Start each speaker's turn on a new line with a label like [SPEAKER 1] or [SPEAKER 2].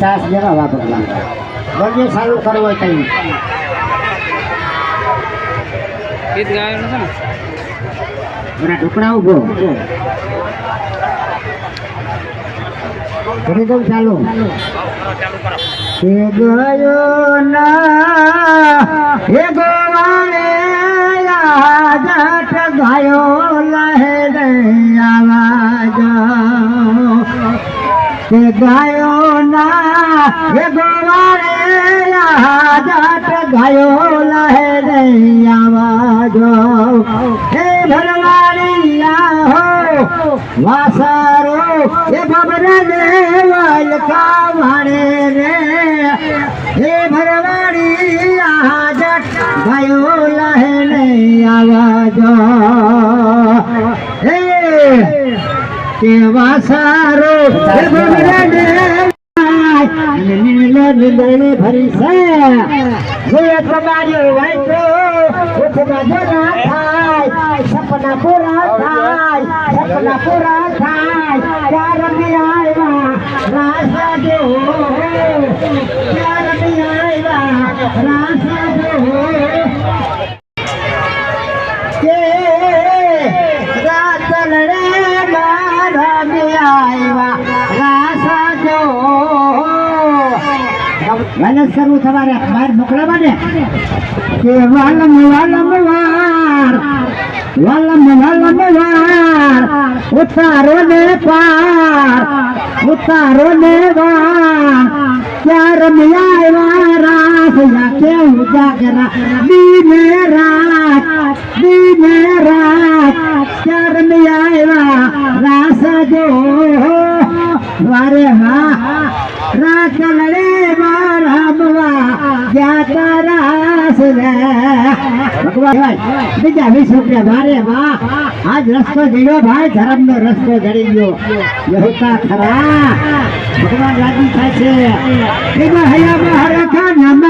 [SPEAKER 1] પચાસ જણા વાપરવા બધે સારું કરવું હોય કઈ
[SPEAKER 2] ગીત ગાયું ને?
[SPEAKER 1] ઊભો. કરી દઉં ચાલુ. એ ગયો ના. એ ગોવાળે જાટ ગાયો લહેરે આવાજ કે ગાયો ના એ ગોવાળે જાટ ગાયો લહેરે આવાજ હે ભરવાડિયા હો, વાસારો, એ બબરે રે વાલકા વાણે રે. હે ભરવાડિયા જટ ગયો લહેને આવાજો હે, કે વાસારો, એ બબરે રે નીલે નીલે ભરી છે જોયે તમારી વાંચો ઉઠવા જરા થાય સપના પૂરા થાય, સપના પૂરા થાય ચાર આવ્યા. રાસા જો વાલમ કરવું તમારે બહાર મોકલાવા ને કે વાલમ વાલમ વાર. વાલમ વાલમ વાર. ઉતારો ને પાર. ઉતારો ને વાર. ચાર મિયા રાસ? યા કે ઉજાગરા. દીને રાત. દીને રાત. ચાર મિયા રાસ? જો વારે હા. રાચલ રે ભગવાન વીસ રૂપિયા મારે, વાહ. આજ રસ્તો જડ્યો ભાઈ ધર્મ નો રસ્તો જડી ગયો. ખરા. ભગવાન રાજી થાય છે. હૈયા મહારાખા નમા